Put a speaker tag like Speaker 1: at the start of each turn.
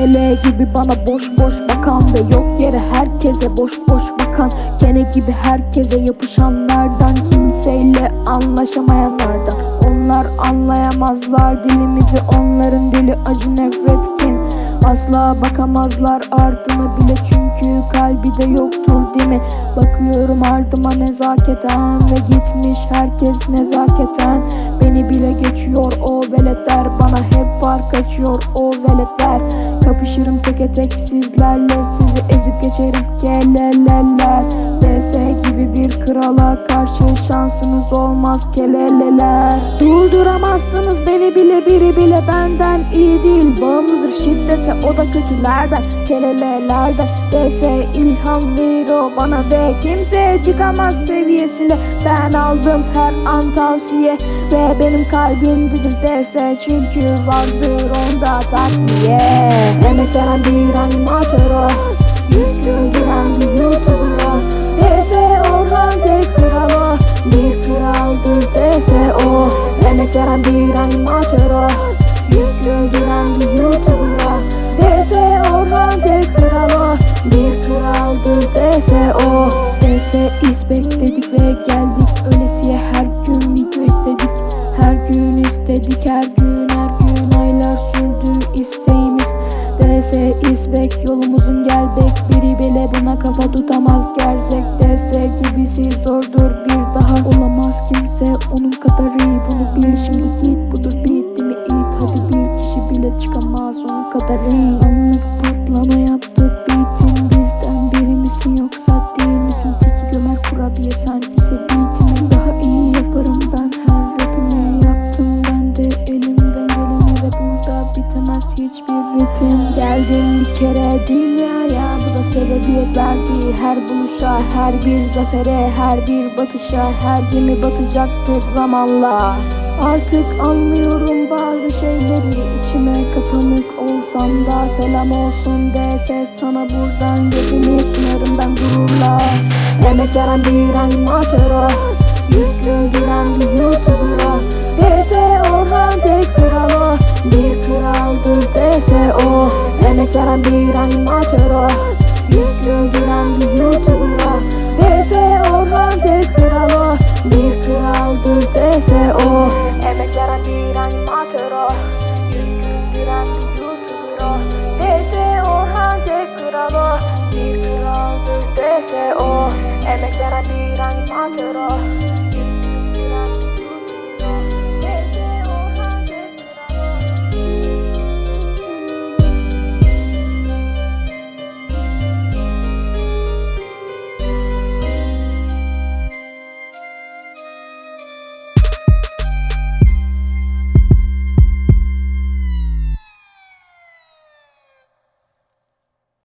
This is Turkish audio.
Speaker 1: Kelele gibi bana boş boş bakan Ve yok yere herkese boş boş bakan. Kene gibi herkese yapışanlardan Kimseyle anlaşamayanlardan. Onlar anlayamazlar dilimizi Onların dili acı nefret kin Asla bakamazlar ardına bile çünkü kalbi de yoktur değil mi? Bakıyorum ardıma nezaketen ve gitmiş herkes nezaketen. Beni bile geçiyor o veletler bana hep fark açıyor o veletler Kapışırım teke tek sizlerle sizi ezip geçerim. Geleleler DS gibi bir krala karşı şansınız olmaz keleleler. Durduramazsınız beni bile biri bile benden iyi değil. Bağımlıdır şiddete o da kötülerden Kelelelerden DS ilham verir o bana ve kimseye çıkamaz seviyesine. Ben aldım her an tavsiye ve benim kalbimdedir DS Çünkü vardır onda takviye Emek veren bir animatör tutamaz gerzek DS gibisi zordur. Bir daha Olamaz. Kimse onun kadar iyi. Bunu bil. Şimdi git. Budur bitimi it. Hadi bir kişi bile çıkamaz. Onun kadar iyi. Anlık patlama yaptık. Bitin Bizden biri misin yoksa değil misin? Tiki gömer kurabiye sen ise bitimi Daha iyi yaparım ben. Her rapimi Yaptım ben de. Elimden geleni Ve burada bitemez hiçbir ritim. Geldim bir kere dünyaya Bu da sebebiyet verdi her buluşa Her bir zafere her bir batışa Her gemi batacaktır zamanla. Artık anlıyorum bazı şeyleri içime kapanık olsam da Selam olsun de ses sana buradan Gözümü sunarım ben gururla. Emek veren bir animatör o Yüz güldüren bir youtuber o DS Orhan tek kral o Bir kraldır DS o. Emek veren bir animatör o Yüz güldüren bir youtuber o DS Orhan tek kral o Bir kraldır DS o Emek veren bir animatör o Yüz güldüren bir youtuber o DS Orhan tek kral o Bir kraldır DS o. Emek veren bir animatör o